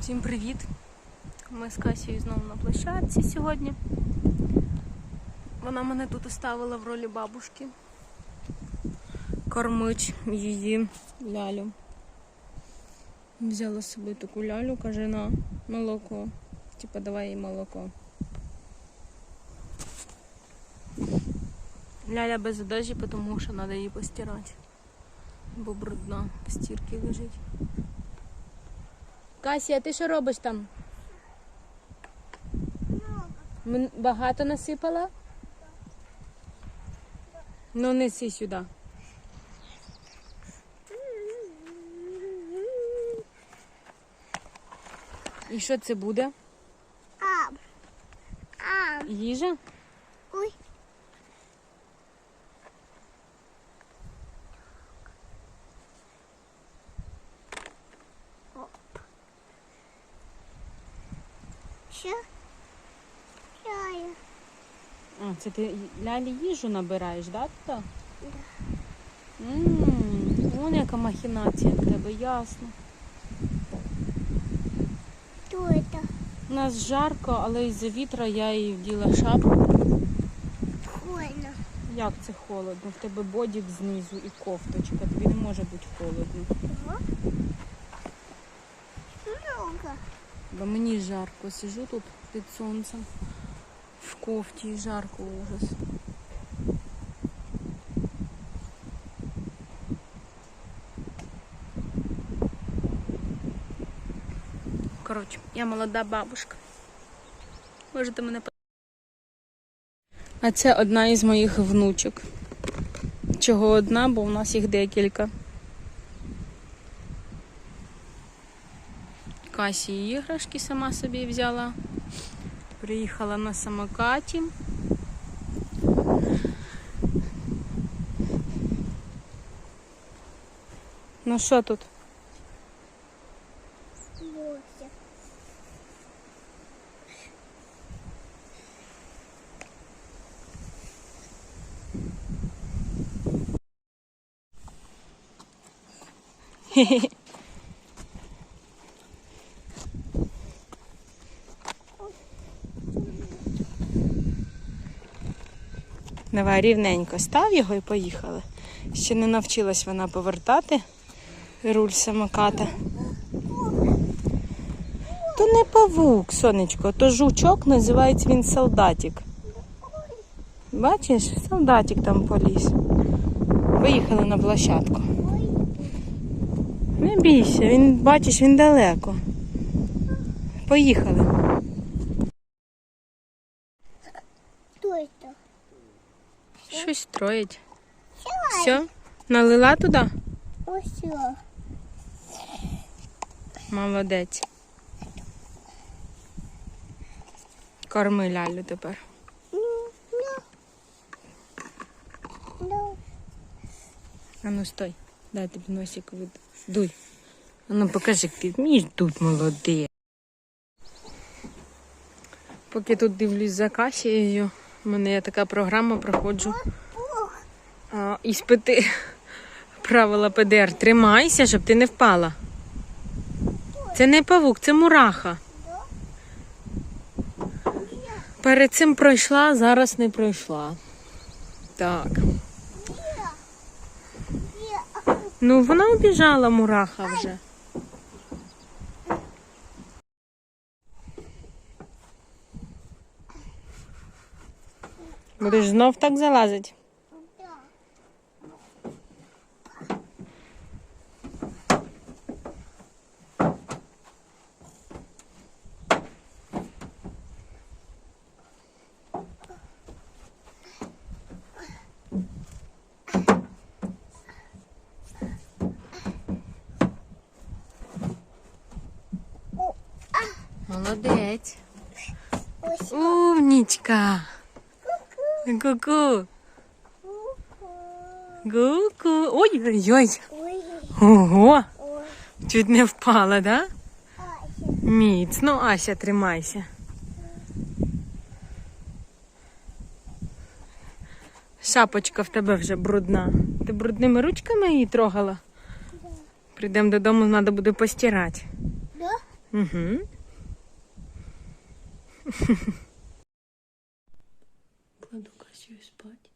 Всім привіт! Ми з Касією знову на площадці сьогодні. Вона мене тут оставила в ролі бабушки. Кормить її лялю. Взяла з собою таку лялю, каже на молоко. Типа давай їй молоко. Ляля без одежі, тому що треба її постирати. Бо брудна в стірці лежить. Касія, ти що робиш там? М- Багато насипала? Ну, неси сюди. І що це буде? А. А. Їжа? Ой. Що? Чаю. А, це ти лялі їжу набираєш, да, туди? Ммм, вон яка махінація в тебе, ясно. Що це? У нас жарко, але із-за вітра я їй вділа шапку. Больно. Як це холодно? В тебе бодік знизу і кофточка. Тобі не може бути холодно. Много. Бо мені жарко. Сижу тут під сонцем. В кофті і жарко ужас. Коротше, я молода бабушка. Можете мене А це одна із моїх внучок. Чого одна, бо у нас їх декілька. Касі іграшки сама собі взяла. Приїхала на самокаті. Ну що тут? Бося. Давай рівненько став його і поїхали. Ще не навчилась вона повертати руль самоката. То не павук, сонечко, то жучок, називається він солдатик. Бачиш, солдатик там поліз. Виїхали на площадку. Не бійся, він, бачиш, він далеко. Поїхали. Що це? Щось строїть. Все? Налила туди? Ось. Молодець. Корми лялю тепер. Ну, ну. Ну. А ну стой. Дай тобі носик вид. Дуй. А ну покажи, як ти вмієш тут молодець. Поки тут дивлюсь за Касією, у мене є така програма, проходжу а, іспити правила ПДР. Тримайся, щоб ти не впала. Це не павук, це мураха. Перед цим пройшла, зараз не пройшла. Так. Ну, вона обіжала мураха вже. Будеш знов так залазити? Да. Молодець. Ось. Умнічка. Ку-ку. Ку-ку. Ой-ой-ой. Ого. Чуть не впала, да? Міцно, Ася, тримайся. Шапочка в тебе вже брудна. Ти брудними ручками її трогала? Прийдемо додому, треба буде постирати. Да? Угу. body.